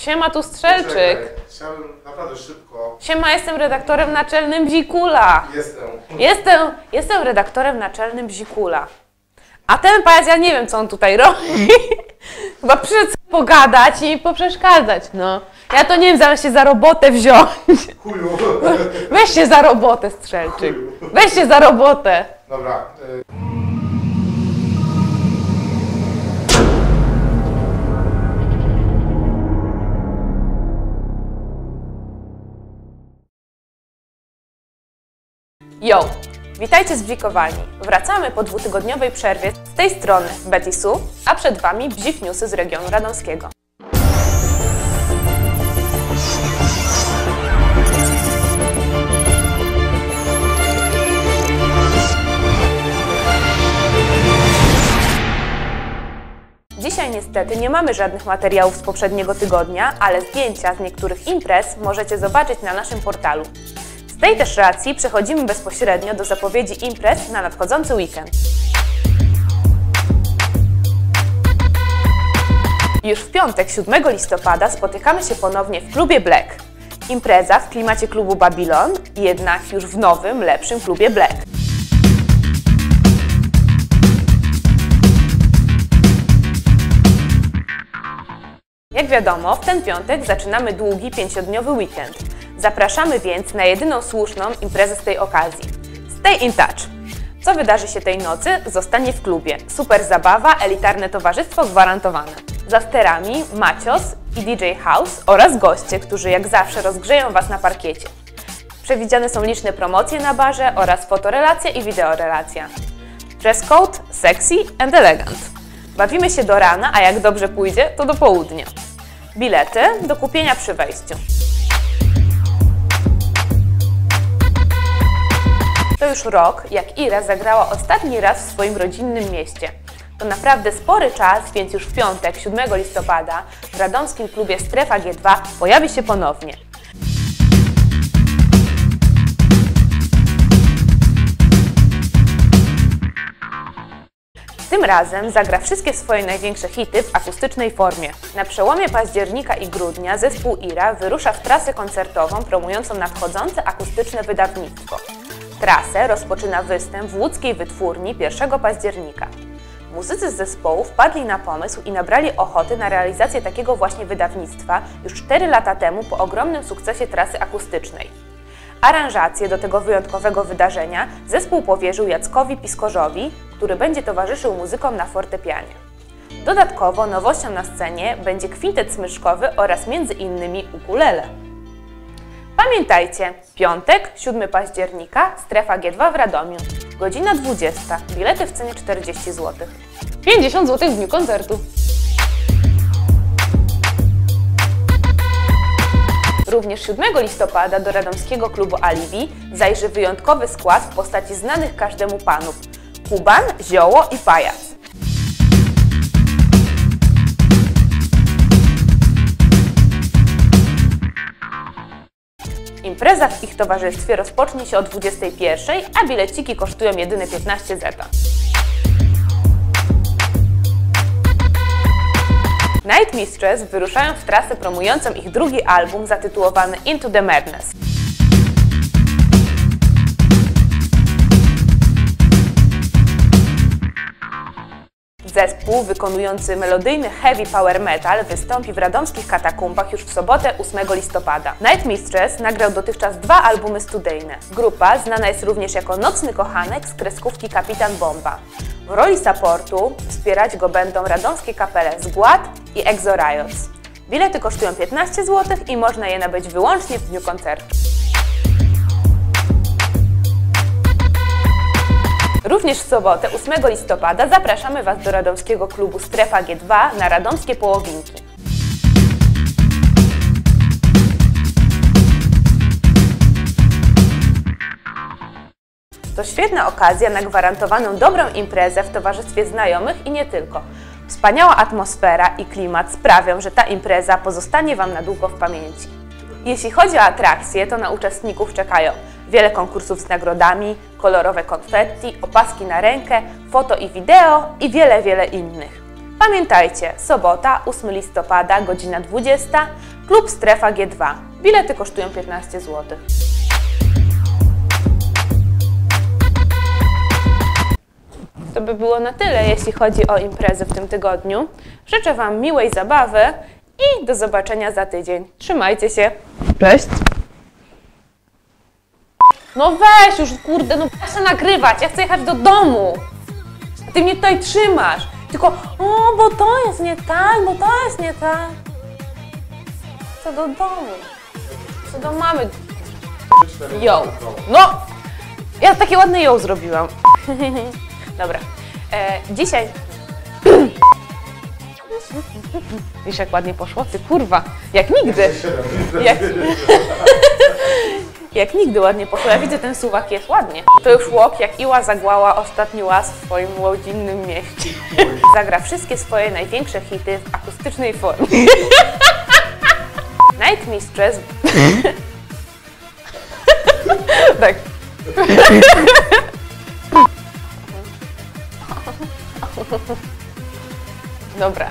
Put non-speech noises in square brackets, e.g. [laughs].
Siema, tu Strzelczyk. Chciałbym naprawdę szybko. Siema, jestem redaktorem naczelnym Bzikula. Jestem. Jestem, jestem redaktorem naczelnym Bzikula. A ten pajac, ja nie wiem, co on tutaj robi. [laughs] Chyba przyszedł pogadać i poprzeszkadzać, no. Ja to nie wiem, zamiast się za robotę wziąć. [laughs] Chuju. Weź się za robotę, Strzelczyk. Weź się za robotę. Dobra. y, Yo! Witajcie z Bzikowani. Wracamy po dwutygodniowej przerwie. Z tej strony Betty Su, a przed Wami Bzik Newsy z regionu radomskiego. Dzisiaj niestety nie mamy żadnych materiałów z poprzedniego tygodnia, ale zdjęcia z niektórych imprez możecie zobaczyć na naszym portalu. Z tej też racji przechodzimy bezpośrednio do zapowiedzi imprez na nadchodzący weekend. Już w piątek, 7 listopada, spotykamy się ponownie w klubie Black. Impreza w klimacie klubu Babylon, jednak już w nowym, lepszym klubie Black. Jak wiadomo, w ten piątek zaczynamy długi pięciodniowy weekend. Zapraszamy więc na jedyną słuszną imprezę z tej okazji. Stay in touch! Co wydarzy się tej nocy, zostanie w klubie. Super zabawa, elitarne towarzystwo gwarantowane. Za sterami Macios i DJ House oraz goście, którzy jak zawsze rozgrzeją Was na parkiecie. Przewidziane są liczne promocje na barze oraz fotorelacja i wideorelacja. Dress code sexy and elegant. Bawimy się do rana, a jak dobrze pójdzie, to do południa. Bilety do kupienia przy wejściu. To już rok, jak Ira zagrała ostatni raz w swoim rodzinnym mieście. To naprawdę spory czas, więc już w piątek, 7 listopada, w radomskim klubie Strefa G2 pojawi się ponownie. Tym razem zagra wszystkie swoje największe hity w akustycznej formie. Na przełomie października i grudnia zespół Ira wyrusza w trasę koncertową promującą nadchodzące akustyczne wydawnictwo. Trasę rozpoczyna występ w łódzkiej wytwórni 1 października. Muzycy z zespołu wpadli na pomysł i nabrali ochoty na realizację takiego właśnie wydawnictwa już 4 lata temu po ogromnym sukcesie trasy akustycznej. Aranżację do tego wyjątkowego wydarzenia zespół powierzył Jackowi Piskorzowi, który będzie towarzyszył muzykom na fortepianie. Dodatkowo nowością na scenie będzie kwintet smyczkowy oraz między innymi ukulele. Pamiętajcie, piątek, 7 października, strefa G2 w Radomiu, godzina 20, bilety w cenie 40 zł. 50 zł w dniu koncertu. Również 7 listopada do radomskiego klubu Alibi zajrzy wyjątkowy skład w postaci znanych każdemu panów Kuban, Zioło i Pajac. Impreza w ich towarzystwie rozpocznie się o 21, a bileciki kosztują jedyne 15 zeta. Night Mistress wyruszają w trasę promującą ich drugi album zatytułowany Into the Madness. Zespół wykonujący melodyjny heavy power metal wystąpi w radomskich katakumbach już w sobotę 8 listopada. Night Mistress nagrał dotychczas dwa albumy studyjne. Grupa znana jest również jako Nocny Kochanek z kreskówki Kapitan Bomba. W roli supportu wspierać go będą radomskie kapele Zgład i Exo Riots. Bilety kosztują 15 zł i można je nabyć wyłącznie w dniu koncertu. Również w sobotę 8 listopada zapraszamy Was do radomskiego klubu Strefa G2 na radomskie połowinki. To świetna okazja na gwarantowaną dobrą imprezę w towarzystwie znajomych i nie tylko. Wspaniała atmosfera i klimat sprawią, że ta impreza pozostanie Wam na długo w pamięci. Jeśli chodzi o atrakcje, to na uczestników czekają wiele konkursów z nagrodami, kolorowe konfetti, opaski na rękę, foto i wideo i wiele, wiele innych. Pamiętajcie, sobota, 8 listopada, godzina 20, klub Strefa G2. Bilety kosztują 15 zł. To by było na tyle, jeśli chodzi o imprezy w tym tygodniu. Życzę Wam miłej zabawy i do zobaczenia za tydzień. Trzymajcie się. Cześć. No weź już, kurde, no chcę nagrywać, ja chcę jechać do domu. Ty mnie tutaj trzymasz. Tylko, o, bo to jest nie tak, bo to jest nie tak. Chcę do domu. Chcę do mamy. Yo. No! Ja takie ładne ją zrobiłam. [laughs] Dobra. E, dzisiaj. Wiesz, jak ładnie poszło? Ty kurwa, jak nigdy. Jak, [laughs] jak nigdy ładnie poszło. Ja widzę, ten suwak jest ładnie. To już łok, jak Iła zagłała ostatni łaz w swoim rodzinnym mieście. Zagra wszystkie swoje największe hity w akustycznej formie. [laughs] Night Mistress. [laughs] tak. [laughs] Dobra.